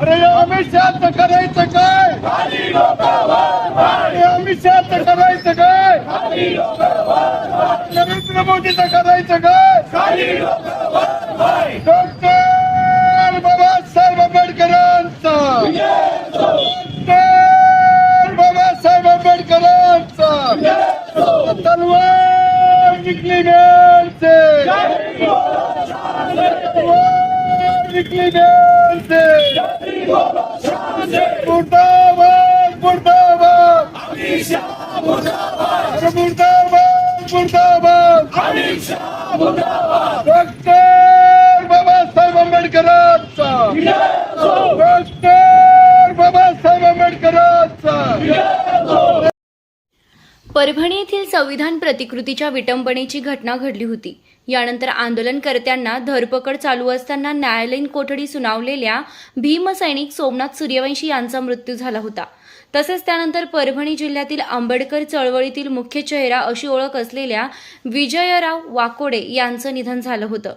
अरे या अमित शहाचं करायचं काय? अरे अमित शहाचं करायचं काय? नरेंद्र मोदीचं करायचं काय? डॉक्टर बाबासाहेब आंबेडकरांचा. डॉक्टर बाबासाहेब आंबेडकरांचा. तलवार निकली मेल से तलवार निकली मेल से मुर्दाबाद मुर्दाबाद अरे मुर्दाबाद मुर्दाबाद डॉक्टर बाबासाहेब आंबेडकरांचा डॉक्टर परभणी येथील संविधान प्रतिकृतीच्या विटंबनेची घटना घडली होती. यानंतर आंदोलनकर्त्यांना धरपकड चालू असताना न्यायालयीन कोठडी सुनावलेल्या भीमसैनिक सोमनाथ सूर्यवंशी यांचा मृत्यू झाला होता. तसेच त्यानंतर परभणी जिल्ह्यातील आंबेडकर चळवळीतील मुख्य चेहरा अशी ओळख असलेल्या विजयराव वाकोडे यांचं निधन झालं होतं.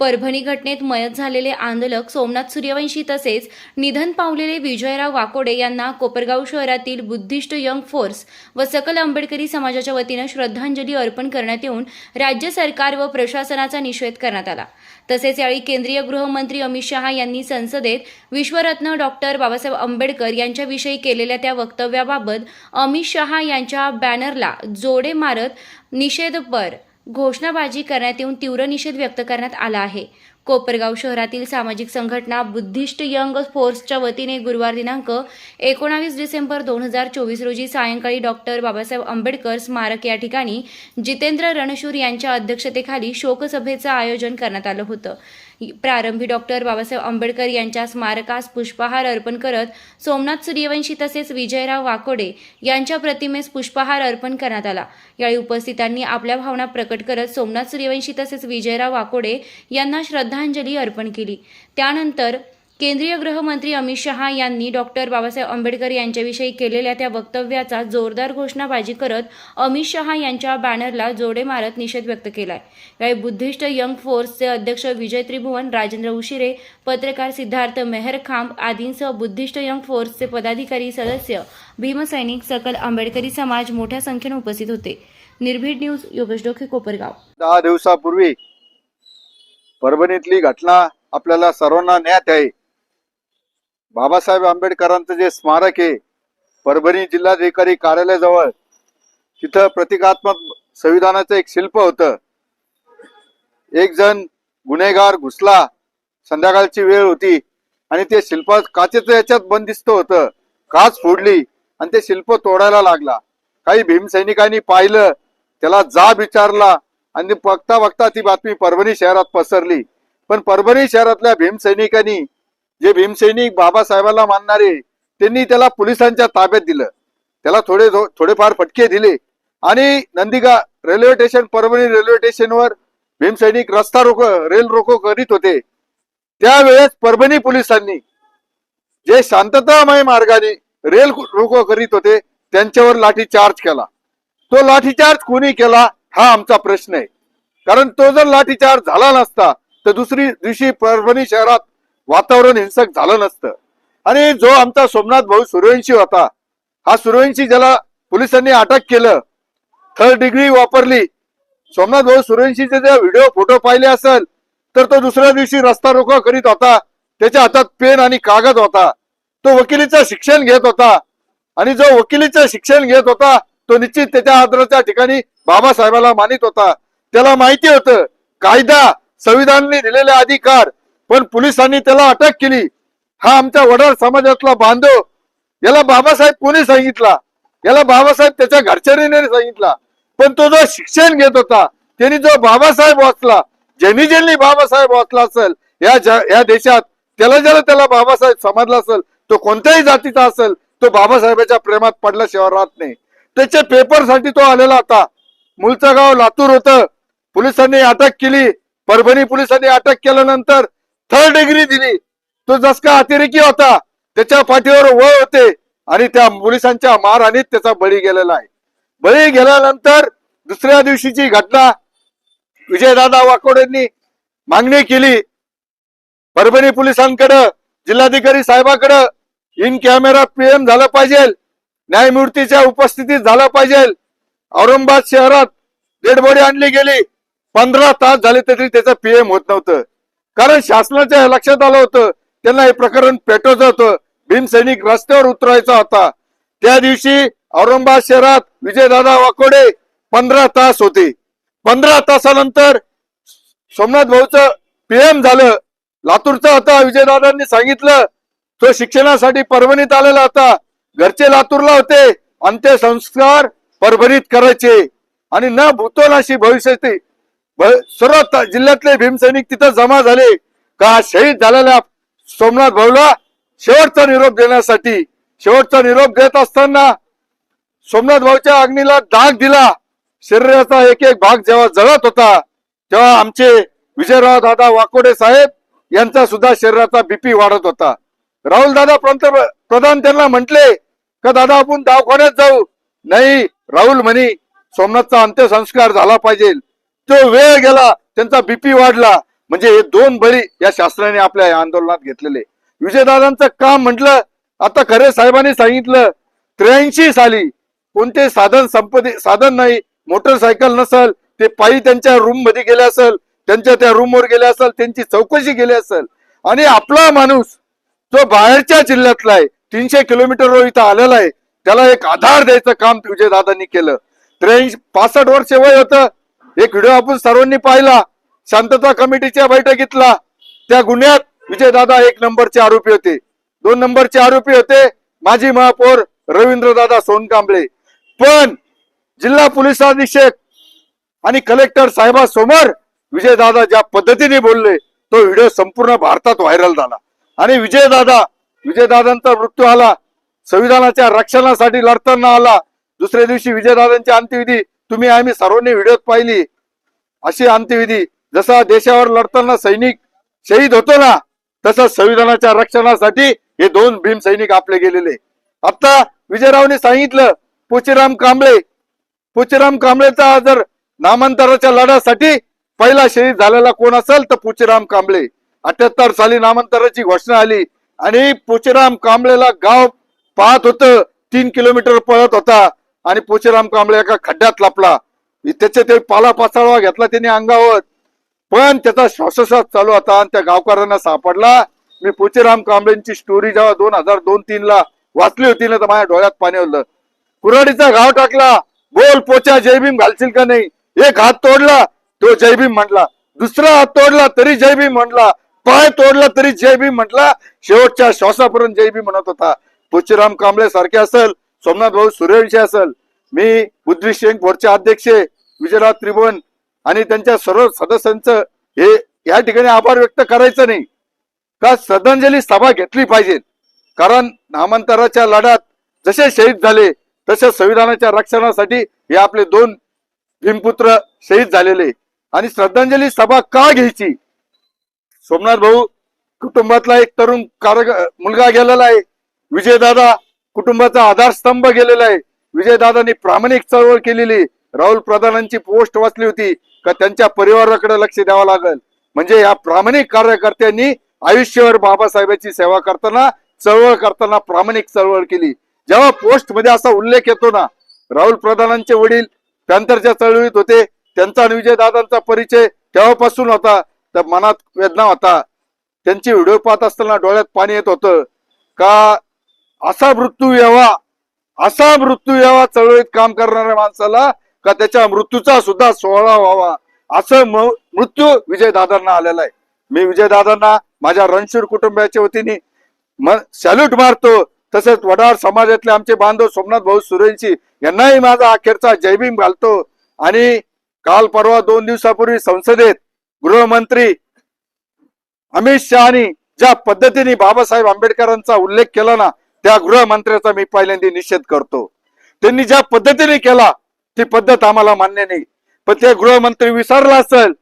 परभणी घटनेत मयत झालेले आंदोलक सोमनाथ सूर्यवंशी तसेच निधन पावलेले विजयराव वाकोडे यांना कोपरगाव शहरातील बुद्धिस्ट यंग फोर्स व सकल आंबेडकरी समाजाच्या वतीनं श्रद्धांजली अर्पण करण्यात येऊन राज्य सरकार व प्रशासनाचा निषेध करण्यात आला. तसेच यावेळी केंद्रीय गृहमंत्री अमित शहा यांनी संसदेत विश्वरत्न डॉक्टर बाबासाहेब आंबेडकर यांच्याविषयी केलेल्या त्या वक्तव्याबाबत अमित शहा यांच्या बॅनरला जोडे मारत निषेधपर घोषणाबाजी करण्यात येऊन तीव्र निषेध व्यक्त करण्यात आला आहे. कोपरगाव शहरातील सामाजिक संघटना बुद्धिस्ट यंग फोर्सच्या वतीने गुरुवार दिनांक एकोणावीस डिसेंबर दोन हजार चोवीस रोजी सायंकाळी डॉक्टर बाबासाहेब आंबेडकर स्मारक या ठिकाणी जितेंद्र रणशूर यांच्या अध्यक्षतेखाली शोकसभेचं आयोजन करण्यात आलं होतं. प्रारंभी डॉक्टर बाबासाहेब आंबेडकर यांच्या स्मारकास पुष्पहार अर्पण करत सोमनाथ सूर्यवंशी तसेच विजयराव वाकोडे यांच्या प्रतिमेस पुष्पहार अर्पण करण्यात आला. यावेळी उपस्थितांनी आपल्या भावना प्रकट करत सोमनाथ सूर्यवंशी तसेच विजयराव वाकोडे यांना श्रद्धांजली अर्पण केली. त्यानंतर केंद्रीय गृहमंत्री अमित शहा यांनी डॉक्टर बाबासाहेब आंबेडकर यांच्याविषयी केलेल्या त्या वक्तव्याचा जोरदार घोषणाबाजी करत अमित शहा यांच्या बॅनरला जोडे मारत निषेध व्यक्त केलाय. यावेळी बुद्धिस्ट यंग फोर्सचे अध्यक्ष विजय त्रिभुवन राजेंद्र उशिरे पत्रकार सिद्धार्थ मेहरखांब आदींसह बुद्धिस्ट यंग फोर्सचे पदाधिकारी सदस्य भीमसैनिक सकल आंबेडकरी समाज मोठ्या संख्येने उपस्थित होते. निर्भीड न्यूज योगेश डोके कोपरगाव. दहा दिवसापूर्वी परभणीतली घटना आपल्याला सर्वांना ज्ञात आहे. बाबासाहेब आंबेडकरांचं जे स्मारक आहे परभणी जिल्हाधिकारी कार्यालयाजवळ तिथं प्रतिकात्मक संविधानाचं एक शिल्प होतं. एक जण गुन्हेगार घुसला संध्याकाळची वेळ होती आणि ते शिल्प काचेचं याच्यात बंदिस्त होतं काच फोडली आणि ते शिल्प तोडायला लागला. काही भीमसैनिकांनी पाहिलं त्याला जाब विचारला आणि बघता बघता ती बातमी परभणी शहरात पसरली. पण परभणी शहरातल्या भीमसैनिकांनी जे भीमसैनिक बाबासाहेबांना मानणारे त्यांनी त्याला पोलिसांच्या ताब्यात दिलं. त्याला थोडे थोडेफार फटके दिले. आणि Nandiga railway station Parbhani railway स्टेशनवर भीमसैनिक रस्ता रोको रेल रोको करीत होते. त्यावेळेस परभणी पोलिसांनी जे शांततामय मार्गाने रेल रोको करीत होते त्यांच्यावर लाठी चार्ज केला. तो लाठीचार्ज कोणी केला हा आमचा प्रश्न आहे. कारण तो जर लाठीचार्ज झाला नसता तर दुसरी दिवशी परभणी शहरात वातावरण हिंसक झालं नसतं. आणि जो आमचा सोमनाथ भाऊ सूर्यवंशी होता हा सूर्यवंशी ज्याला पोलिसांनी अटक केलं थर्ड डिग्री वापरली. सोमनाथ भाऊ सूर्यवंशीचे जे व्हिडिओ फोटो पाहिले असेल तर तो दुसऱ्या दिवशी रस्ता रोको करीत होता. त्याच्या हातात पेन आणि कागद होता. तो वकिलीचं शिक्षण घेत होता. आणि जो वकिलीचं शिक्षण घेत होता तो निश्चित त्याच्या आदराच्या ठिकाणी बाबासाहेबाला मानित होता. त्याला माहिती होतं कायदा संविधानने दिलेले अधिकार पण पोलिसांनी त्याला अटक केली. हा आमच्या वडार समाजातला बांधव. याला बाबासाहेब कोणी सांगितला? याला बाबासाहेब त्याच्या घरच्यांनी सांगितला. पण तो जो शिक्षण घेत होता त्यांनी जो बाबासाहेब वाचला ज्यांनी ज्यांनी बाबासाहेब वाचला असेल या या देशात त्याला ज्याला त्याला बाबासाहेब समजला असेल तो कोणत्याही जातीचा असेल तो बाबासाहेबाच्या प्रेमात पडल्याशिवाय राहत नाही. त्याच्या पेपरसाठी तो आलेला होता. मुलचं गाव लातूर होतं. पोलिसांनी अटक केली. परभणी पोलिसांनी अटक केल्यानंतर थर्ड डिग्री दिली. तो जस का अतिरेकी होता त्याच्या पाठीवर वळ होते आणि त्या पोलिसांच्या मारहाणीत त्याचा बळी गेलेला आहे. बळी गेल्यानंतर दुसऱ्या दिवशीची घटना विजयदादा वाकोडेंनी मागणी केली. परभणी पोलिसांकडं जिल्हाधिकारी साहेबाकडं इन कॅमेरा पीएम झालं पाहिजे. न्यायमूर्तीच्या उपस्थितीत झालं पाहिजे. औरंगाबाद शहरात डेड बॉडी आणली गेली. पंधरा तास झाले तरी त्याचं पीएम होत नव्हतं. कारण शासनाच्या लक्षात आलं होतं त्यांना हे प्रकरण पेटवचं होतं. भीमसैनिक रस्त्यावर उतरायचा होता. त्या दिवशी औरंगाबाद शहरात विजयदादा वाकोडे पंधरा तास होते. पंधरा तासानंतर सोमनाथ भाऊचं पीएम झालं. लातूरचा होता विजयदादांनी सांगितलं. तो शिक्षणासाठी परभणीत आलेला होता. घरचे लातूरला होते. अंत्यसंस्कार परभणीत करायचे. आणि न भूतोनाशी भविष्याची भ- सर्व जिल्ह्यातले भीमसैनिक तिथं जमा झाले. का शहीद झालेल्या सोमनाथ भाऊला शेवटचा निरोप देण्यासाठी शेवटचा निरोप देत असताना सोमनाथ भाऊच्या अग्नीला दाग दिला. शरीराचा एक एक भाग जेव्हा जळत होता तेव्हा आमचे विजयराव दादा वाकोडे साहेब यांचा सुद्धा शरीराचा बीपी वाढत होता. राहुल दादा पंतप्रधान त्यांना म्हटले का दादा आपण दवाखान्यात जाऊ? नाही राहुल म्हणी सोमनाथचा अंत्यसंस्कार झाला पाहिजे. तो वेळ गेला त्यांचा बीपी वाढला. म्हणजे हे दोन बळी या शास्त्राने आपल्या या आंदोलनात घेतलेले. विजयदादांचं काम म्हटलं आता खरे साहेबांनी सांगितलं त्र्याऐंशी साली कोणते साधन संपत्ती साधन नाही मोटरसायकल नसल ते पायी त्यांच्या रूममध्ये गेले असेल त्यांच्या त्या रूम वर गेले असेल त्यांची चौकशी केली असेल. आणि आपला माणूस जो बाहेरच्या जिल्ह्यातला आहे तीनशे किलोमीटरवर इथं आलेला आहे त्याला एक आधार द्यायचं काम विजयदादांनी केलं. त्र्याऐंशी पासष्ट वर्ष वय होतं एक व्हिडिओ आपण सर्वांनी पाहिला. शांतता कमिटीच्या बैठकीतला. त्या गुन्ह्यात विजयदादा एक नंबरचे आरोपी होते. दोन नंबरचे आरोपी होते माजी महापौर रवींद्रदादा सोनकांबळे. पण जिल्हा पोलीस अधीक्षक आणि कलेक्टर साहेबासमोर विजयदादा ज्या पद्धतीने बोलले तो व्हिडिओ संपूर्ण भारतात व्हायरल झाला. आणि विजयदादा विजयदादांचा मृत्यू आला संविधानाच्या रक्षणासाठी लढताना आला. दुसऱ्या दिवशी विजयदादांची अंत्यविधी तुम्ही आम्ही सर्वांनी व्हिडिओत पाहिली. अशी अंत्यविधी. जसा देशावर लढताना सैनिक शहीद होतो ना तसं संविधानाच्या रक्षणासाठी हे दोन भीम सैनिक आपले गेलेले. आता विजयरावने सांगितलं पोचीराम कांबळे. पोचीराम कांबळेचा जर नामांतराच्या लढ्यासाठी पहिला शहीद झालेला कोण असेल तर पुचीराम कांबळे. अठ्याहत्तर साली नामांतराची घोषणा आली आणि पुचीराम कांबळेला गाव पाहत होत तीन किलोमीटर पळत होता. आणि पोचेराम कांबळे एका खड्ड्यात लपला. त्याचे ते पाला पाचाळवा घेतला त्याने अंगावर. पण त्याचा श्वासोश्वास चालू होता आणि त्या गावकऱ्यांना सापडला. मी पुचीराम कांबळेंची स्टोरी जेव्हा दोन हजार दोन तीन ला वाचली होती ना तर माझ्या डोळ्यात पाणी होलं कुऱ्हाडीचा घाव टाकला. बोल पोचा जयभीम घालशील का नाही? एक हात तोडला तो जयभीम म्हटला. दुसरा हात तोडला तरी जयभीम म्हटला. पाय तोडला तरी जयभीम म्हटला. शेवटच्या श्वासापर्यंत जयभीम म्हणत होता. पुचीराम कांबळे सारखे असेल सोमनाथ भाऊ सूर्यवंशी असेल मी बुद्धिस्ट बोर्डचे फोरचे अध्यक्ष विजयराव त्रिभुवन आणि त्यांच्या सर्व सदस्यांचं हे या ठिकाणी आभार व्यक्त करायचं नाही. का श्रद्धांजली सभा घेतली पाहिजे? कारण नामांतराच्या लढ्यात जसे शहीद झाले तसे संविधानाच्या रक्षणासाठी हे आपले दोन भीमपुत्र शहीद झालेले. आणि श्रद्धांजली सभा का घ्यायची? सोमनाथ भाऊ कुटुंबातला एक तरुण कारग मुलगा गेलेला आहे विजयदादा कुटुंबाचा आधारस्तंभ गेलेला आहे. विजयदादांनी प्रामाणिक चळवळ केलेली. राहुल प्रधानांची पोस्ट वाचली होती. का त्यांच्या परिवाराकडे लक्ष द्यावं लागेल? म्हणजे या प्रामाणिक कार्यकर्त्यांनी आयुष्यभर बाबासाहेबांची सेवा करताना चळवळ करताना प्रामाणिक चळवळ केली. जेव्हा पोस्टमध्ये असा उल्लेख येतो ना राहुल प्रधानांचे वडील पॅन्थरच्या चळवळीत होते. त्यांचा आणि विजयदादांचा परिचय तेव्हापासून होता. तर मनात वेदना होता. त्यांची व्हिडिओ पाहत असताना डोळ्यात पाणी येत होतं. का असा मृत्यू यावा असा मृत्यू यावा चळवळीत काम करणाऱ्या माणसाला का त्याच्या मृत्यूचा सुद्धा सोहळा व्हावा? असं म- मृत्यू विजयदादांना आलेला आहे. मी विजयदादांना माझ्या रणशूर कुटुंबाच्या वतीने सॅल्यूट मारतो. तसेच वडार समाजातले आमचे बांधव सोमनाथ भाऊ सुरेंशी यांनाही माझा अखेरचा जयभीम घालतो. आणि काल परवा दोन दिवसापूर्वी संसदेत गृहमंत्री अमित शहानी ज्या पद्धतीने बाबासाहेब आंबेडकरांचा उल्लेख केला ना त्या गृहमंत्र्याचा मी पहिल्यांदा निषेध करतो. त्यांनी ज्या पद्धतीने केला ती पद्धत आम्हाला मान्य नाही. पण ते गृहमंत्री विसरला असेल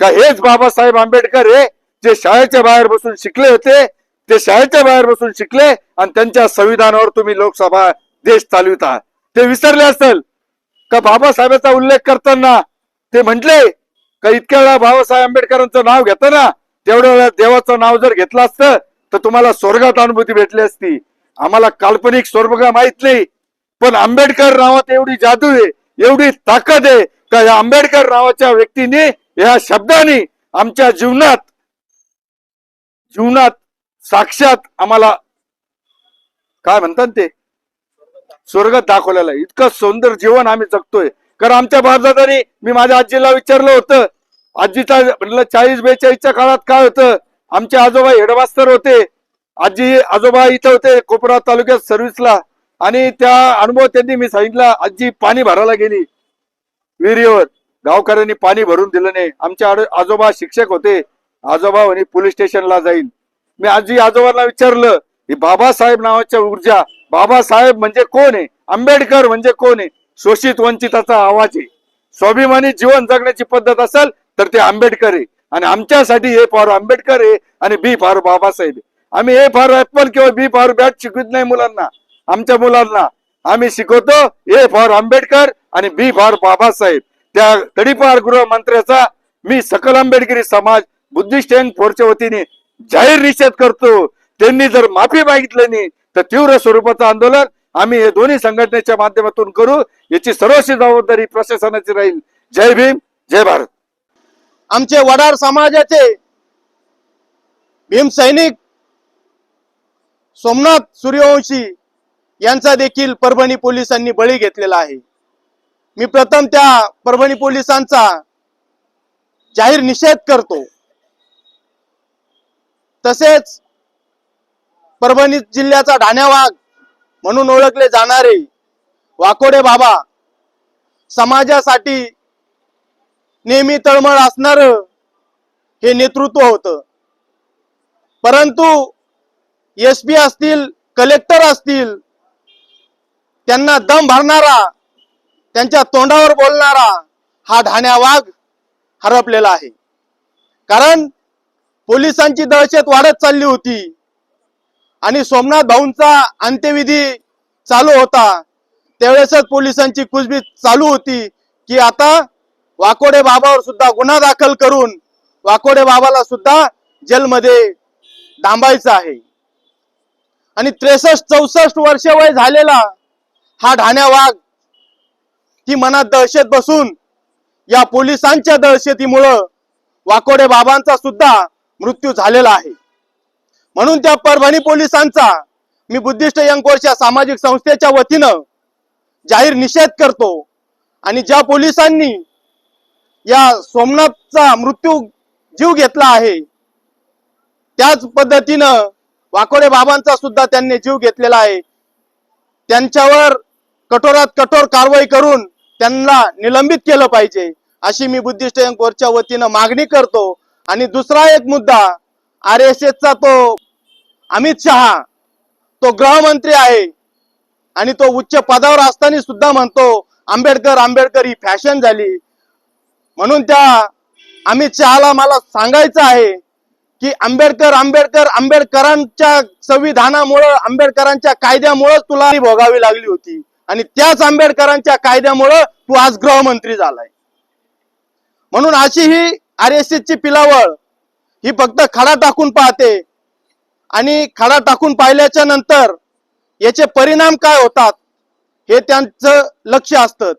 का हेच बाबासाहेब आंबेडकर हे जे शाळेच्या बाहेर बसून शिकले होते ते शाळेच्या बाहेर बसून शिकले आणि त्यांच्या संविधानावर तुम्ही लोकसभा देश चालविता ते विसरले असेल का बाबासाहेबांचा उल्लेख करताना ते म्हटले का इतक्या वेळा बाबासाहेब आंबेडकरांचं नाव घेताना तेवढ्या वेळा देवाचं नाव जर घेतलं असतं तर तुम्हाला स्वर्गात अनुभूती भेटली असती. आम्हाला काल्पनिक स्वर्ग माहीत नाही पण आंबेडकर नावात एवढी जादू आहे एवढी ताकद आहे का या आंबेडकर नावाच्या व्यक्तीने या शब्दाने आमच्या जीवनात जीवनात साक्षात आम्हाला काय म्हणतात ते? स्वर्गात दाखवलेला आहे. इतकं सुंदर जीवन आम्ही जगतोय. कारण आमच्या भारताने मी माझ्या आजीला विचारलं होतं आजीचा म्हटलं चाळीस बेचाळीसच्या काळात काय होतं? आमचे आजोबा हेडमास्तर होते. आजी आजोबा इथं होते कोपरा तालुक्यात सर्व्हिसला. आणि त्या अनुभव त्यांनी मी सांगितला आजी पाणी भरायला गेली. विहिरीवर गावकऱ्यांनी पाणी भरून दिलं नाही. आमचे आजोबा शिक्षक होते. आजोबा म्हणे पोलीस स्टेशनला जाईल मी आजी आजोबांना विचारलं ही बाबासाहेब नावाच्या ऊर्जा बाबासाहेब म्हणजे कोण आहे? आंबेडकर म्हणजे कोण आहे? शोषित वंचिताचा आवाज आहे. स्वाभिमानी जीवन जगण्याची पद्धत असेल तर ते आंबेडकर आहे. आणि आमच्यासाठी ए फॉर आंबेडकर आहे आणि बी फॉर बाबासाहेब आहे. आम्ही ए फॉर ऍपल किंवा बी फॉर बॅट शिकवत नाही मुलांना आमच्या मुलांना. आम्ही शिकवतो ए फॉर आंबेडकर आणि बी फॉर बाबासाहेब. त्या तडीपार गृहमंत्र्याचा मी सकल आंबेडकरी समाज बुद्धिस्ट यंग फोरच्या वतीने जाहीर निषेध करतो. त्यांनी जर माफी मागितली नाही तर तीव्र स्वरूपाचं आंदोलन आम्ही हे दोन्ही संघटनेच्या माध्यमातून करू. याची सर्वस्वी जबाबदारी प्रशासनाची राहील. जय भीम जय भारत. आमचे वडार समाजाचे भीम सैनिक सोमनाथ सूर्यवंशी यांचा देखील परभणी पोलिसांनी बळी घेतलेला आहे. मी प्रथम त्या परभणी पोलिसांचा जाहीर निषेध करतो. तसेच परभणी जिल्ह्याचा ढाण्यावाघ म्हणून ओळखले जाणारे वाकोडे बाबा समाजासाठी नेहमी तळमळ असणार हे नेतृत्व होतं. परंतु एस पी असतील कलेक्टर असतील त्यांना दम भरणारा त्यांच्या तोंडावर बोलणारा हा ढाण्या वाघ हरपलेला आहे. कारण पोलिसांची दहशत वाढत चालली होती आणि सोमनाथ भाऊंचा अंत्यविधी चालू होता त्यावेळेसच पोलिसांची कुजबीज चालू होती की आता वाकोडे बाबावर सुद्धा गुन्हा दाखल करून वाकोडे बाबाला सुद्धा जेलमध्ये डांबायचं आहे. आणि त्रेसष्ट चौसष्ट वर्ष वय झालेला हा ढाण्या वाघ ती मनात दहशत बसून या पोलिसांच्या दहशतीमुळं वाकोडे बाबांचा सुद्धा मृत्यू झालेला आहे. म्हणून त्या परभणी पोलिसांचा मी बुद्धिस्ट यंग कोर्सच्या सामाजिक संस्थेच्या वतीनं जाहीर निषेध करतो आणि ज्या पोलिसांनी या सोमनाथचा मृत्यू जीव घेतला आहे त्याच पद्धतीनं वाकोडे बाबांचा सुद्धा त्यांनी जीव घेतलेला आहे. त्यांच्यावर कठोरात कठोर कारवाई करून त्यांना निलंबित केलं पाहिजे अशी मी बुद्धिस्ट यंग कोर्सच्या वतीनं मागणी करतो. आणि दुसरा एक मुद्दा आर एस एसचा तो अमित शहा तो गृहमंत्री आहे. आणि तो उच्च पदावर असताना सुद्धा म्हणतो आंबेडकर आंबेडकर ही फॅशन झाली. म्हणून त्या अमित शहाला मला सांगायचं आहे की आंबेडकर आंबेडकर आंबेडकरांच्या संविधानामुळं आंबेडकरांच्या कायद्यामुळं तुला भोगावी लागली होती. आणि त्याच आंबेडकरांच्या कायद्यामुळं तू आज गृहमंत्री झालाय. म्हणून अशी ही आर एस ची पिलावळ ही फक्त खडा टाकून पाहते. आणि खडा टाकून पाहिल्याच्या नंतर याचे परिणाम काय होतात हे त्यांचं लक्ष असतं.